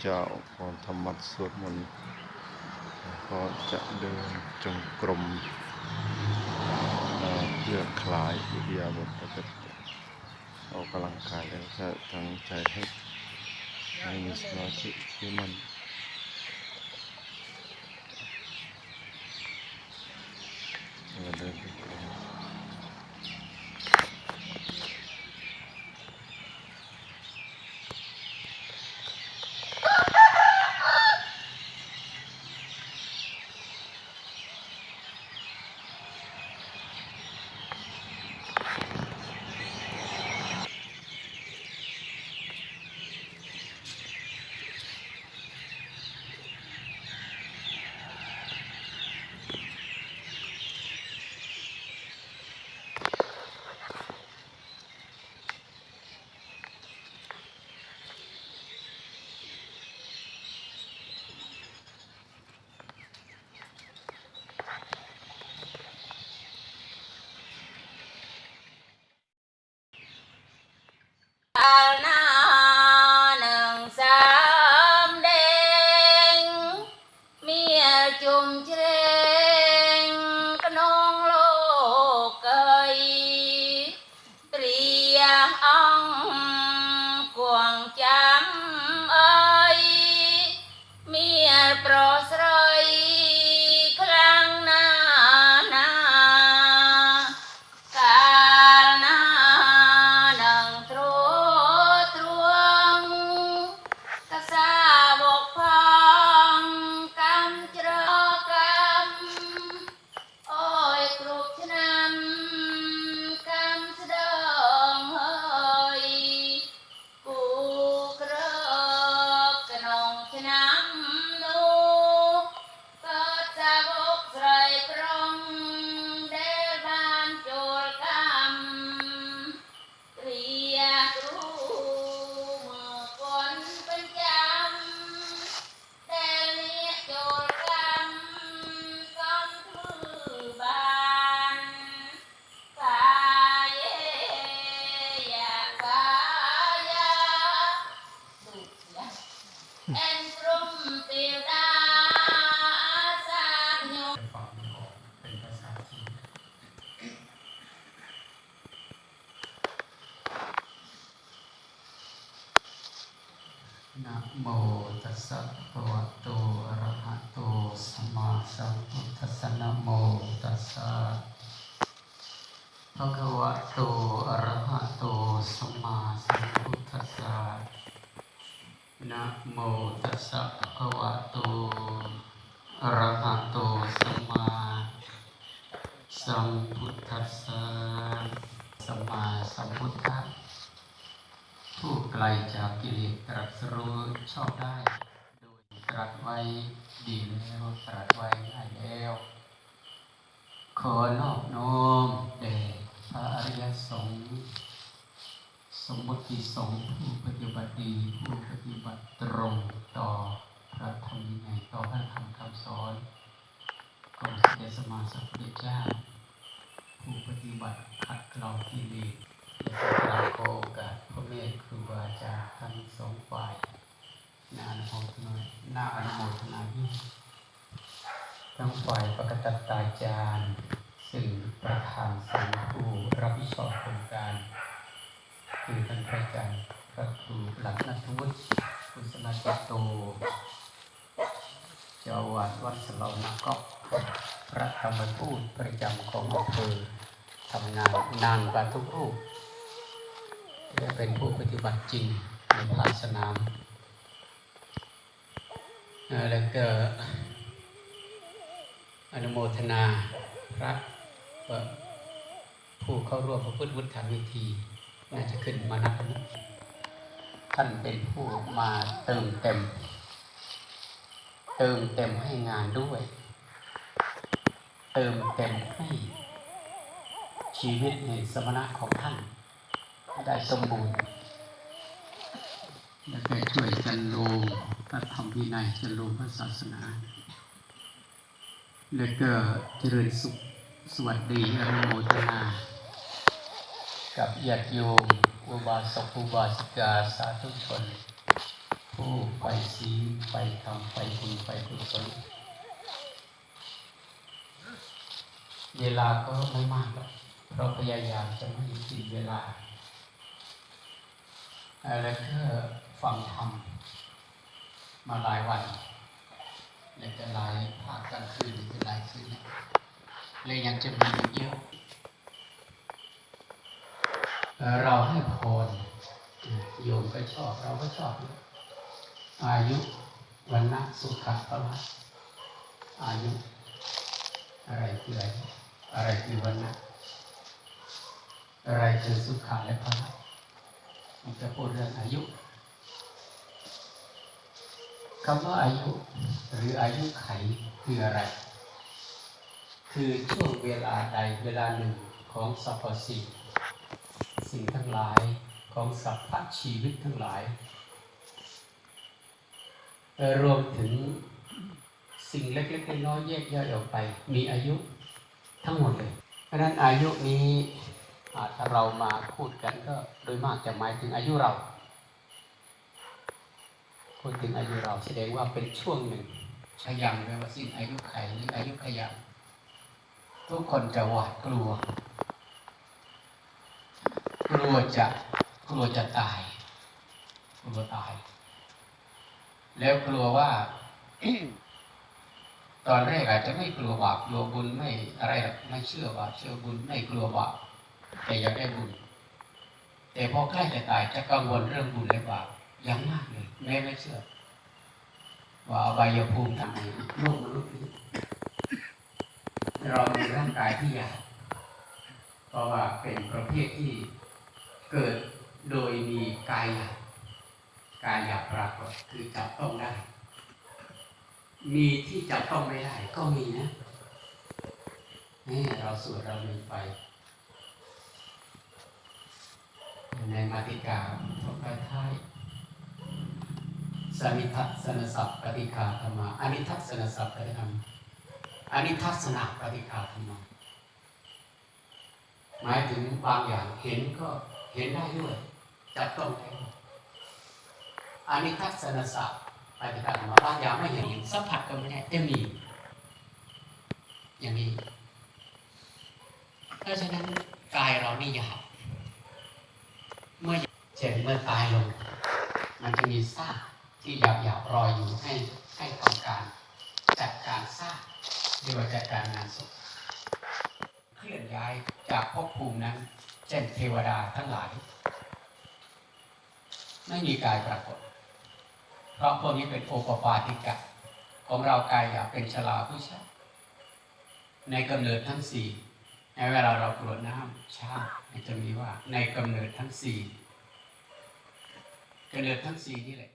เจ้าพรธรรมัดสวดมนต์ก็จะเดินจงกรมเอ่อเพื่อคลายอิริยาบถแล้วก็ออกกำลังกายแล้วก็ตั้งใจให้ให้มีสมาธิที่มัน นะโมตัสสะภะคะวะโตอะระหะโตสัมมาสัมพุทธัสสะนะโมตัสสะภะคะวะโตอะระหะโตสัมมาสัมพุทธัสสะนะโมตัสสะภะคะวะโตอะระหะโตสัมมาสัมพุทธัสสะสัมมาสัมพุทธะ ผู้ไกลจากกิเลสตรัสรู้ชอบได้ โดยตรัสไว้ดีแล้วตรัสไว้ง่ายแล้ว ขอนอบน้อมแด่พระอริยสงฆ์สมมติสงฆ์ผู้ปฏิบัติดี ผู้ปฏิบัติตรงต่อพระธรรมวินัยต่อพระธรรมคำสอนของสมเด็จสมมาสัมพุทธเจ้าผู้ปฏิบัติขัดเกลากิเลส กราบขอโอกาสพระเมตครูบาอาจารย์ทั้งสองฝ่ายนาอนุโมทนาหน้าอนุโมทนาทั้งฝ่ายปกตัตาจารย์ซึ่งประธานสังฆูรับผิดชอบโครงการคือท่านพระอาจารย์พระครูหลักนัทวุฒิกุศลจิตโตเจ้าวาดวัดสลาวนากอกพระธรรมทูตประจำของอำเภอทำงานนานกว่าทุกรูป และเป็นผู้ปฏิบัติจริงในภาคสนามแล้วก็อนุโมทนาพระผู้เข้าร่วมพระพุทธวุฒิวิธี น่าจะขึ้นมานับนท่านเป็นผู้มาเติมเต็ม เติมเต็มให้งานด้วย เติมเต็มให้ชีวิตในสมณะของท่าน ได้สมบูรณ์และก็ช่วยจันโลงพระธรรมวินัยจันโลงพระศาสนา และก็เจริญสุขสวัสดีอนุโมทนา กับญาติโยมอุบาสกอุบาสิกาสาธุชน ผู้ทูปไฟสีไฟธรรมไฟบุญไฟกุศลเวลาก็ไม่มากหรอกเราพยายามจะไม่กินเวลา แล้วก็ฟังธรรมมาหลายวันเนี่ยจะหลายภาคกลางคืนจะหลายคืนเนี่ยเลยยังจะมีเยอะเอ่อเราให้พรโยมก็ชอบ เราก็ชอบ อายุวันนะสุขะพละอายุ อะไรคืออะไรอะไรคือวันนะอะไรคือสุขะและพละ มันจะพูดเรื่องอายุคำว่าอายุหรืออายุไขคืออะไร คือช่วงเวลาใดเวลาหนึ่งของสรรพสิ่งสิ่งทั้งหลายของสรรพชีวิตทั้งหลาย รวมถึงสิ่งเล็กๆน้อยๆแยกย่อยออกไป มีอายุทั้งหมดเลย เพราะฉะนั้นอายุนี้ ถ้าเรามาพูดกันก็โดยมากจะหมายถึงอายุเรา พูดถึงอายุเราแสดงว่าเป็นช่วงหนึ่งชยังแปลว่าสิ้นอายุไขหรืออายุขยังทุกคนจะหวาดกลัว กลัวจะกลัวจะตายกลัวตาย แล้วกลัวว่า ตอนแรกอาจจะไม่กลัวบาปกลัวบุญไม่อะไรไม่เชื่อบาปเชื่อบุญไม่กลัวบาป แต่อยากได้บุญ แต่พอใกล้จะตายจะกังวลเรื่องบุญและบาปย่างมากเลยแม้ไม่เชื่อ ว่าอบายภูมิทำไมโลกมนุษย์นี้เรามีร่างกายที่ยาบเพราะว่าเป็นประเภทที่เกิดโดยมีกายหยาบกายหยาบปรากฏคือจับต้องได้ มีที่จับต้องไม่ได้ก็มีนะนี่เราสวดเราเรียนไป ในมาติกาทบท้ายสนิทัศนศัพท์ปฏิฆาธรรมาอนิทัศนศัพท์ปฏิธรรมอนิทัศนาปฏิฆาธรรมาหมายถึงบางอย่างเห็นก็เห็นได้ด้วยจับต้องได้ด้วยอนิทัศนศัพท์ปฏิฆาธรรมาบางอย่างไม่เห็นสัมผัสก็ไม่ได้แต่มี อย่างนี้เพราะฉะนั้นกายเรานี่หยาบ เมื่อเจ็บเมื่อตายลง มันจะมีซากที่หยาบหยาบๆรอยอยู่ให้ให้ทำการจัดการซากเรียกว่าจัดการงานศพเคลื่อนย้ายจากภพภูมินั้นเช่นเทวดาทั้งหลาย ไม่มีกายปรากฏ เพราะพวกนี้เป็นโอปปาติกะของเรากายหยาบเป็นชลาผู้ชาในกำเนิดทั้งสี่ ในเวลาเรากรวดน้ำชามันจะมีว่าในกำเนิดทั้งสี่กำเนิดทั้งสี่นี่แหละ